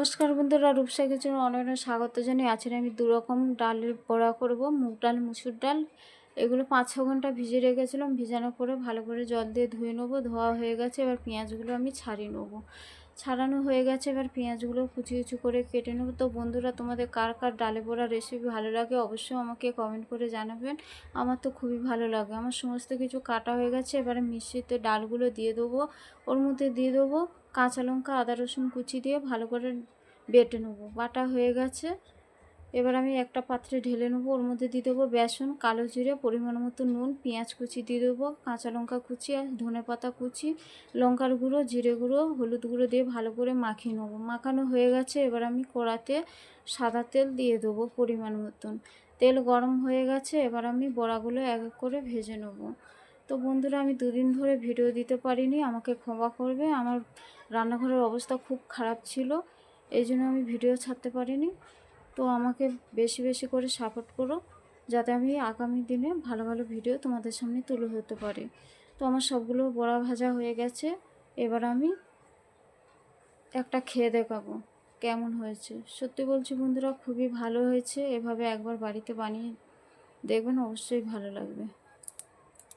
নমস্কার বন্ধুরা রূপসা কিচেন অনেক স্বাগত জানিয়ে আছেন আমি দুরকম ডালের বড়া করব, মুগ ডাল, মুসুর ডাল এগুলো পাঁচ, ছ ঘণ্টা ভিজে রেখেছিলাম। ভিজানোর পরে ভালো করে জল দিয়ে ধুয়ে নেব। ধোয়া হয়ে গেছে, এবার পেঁয়াজগুলো আমি ছাড়িয়ে নেব। ছাড়ানো হয়ে গেছে, এবার পেঁয়াজগুলো কুচি কুচি করে কেটে নেব। তো বন্ধুরা, তোমাদের কার কার ডালে বড়া রেসিপি ভালো লাগে অবশ্যই আমাকে কমেন্ট করে জানাবেন। আমার তো খুবই ভালো লাগে। আমার সমস্ত কিছু কাটা হয়ে গেছে, এবারে মিশ্রিতে ডালগুলো দিয়ে দেবো। ওর মধ্যে দিয়ে দেবো কাঁচা লঙ্কা, আদা রসুন কুচি দিয়ে ভালো করে বেটে নেব। বাটা হয়ে গেছে। এবার আমি একটা পাত্রে ঢেলে নেব। ওর মধ্যে দিয়ে দেবো বেসন, কালো জিরে, পরিমাণ মতো নুন, পেঁয়াজ কুচি দিয়ে দেবো, কাঁচা লঙ্কা কুচি আর ধনে পাতা কুচি, লঙ্কার গুঁড়ো, জিরে গুঁড়ো, হলুদ গুঁড়ো দিয়ে ভালো করে মাখিয়ে নেব। মাখানো হয়ে গেছে, এবার আমি কড়াতে সাদা তেল দিয়ে দেবো পরিমাণ মতন। তেল গরম হয়ে গেছে, এবার আমি বড়াগুলো এক এক করে ভেজে নেব। তো বন্ধুরা, আমি দুদিন ধরে ভিডিও দিতে পারিনি, আমাকে ক্ষমা করবে। আমার রান্নাঘরের অবস্থা খুব খারাপ ছিল, এই জন্য আমি ভিডিও ছাড়তে পারিনি। তো আমাকে বেশি বেশি করে সাপোর্ট করো যাতে আমি আগামী দিনে ভালো ভালো ভিডিও তোমাদের সামনে তুলে ধরতে পারি। তো আমার সবগুলো বড়া ভাজা হয়ে গেছে। এবার আমি একটা খেয়ে দেখাবো কেমন হয়েছে। সত্যি বলছি বন্ধুরা, খুবই ভালো হয়েছে। এভাবে একবার বাড়িতে বানিয়ে দেখবেন অবশ্যই ভালো লাগবে।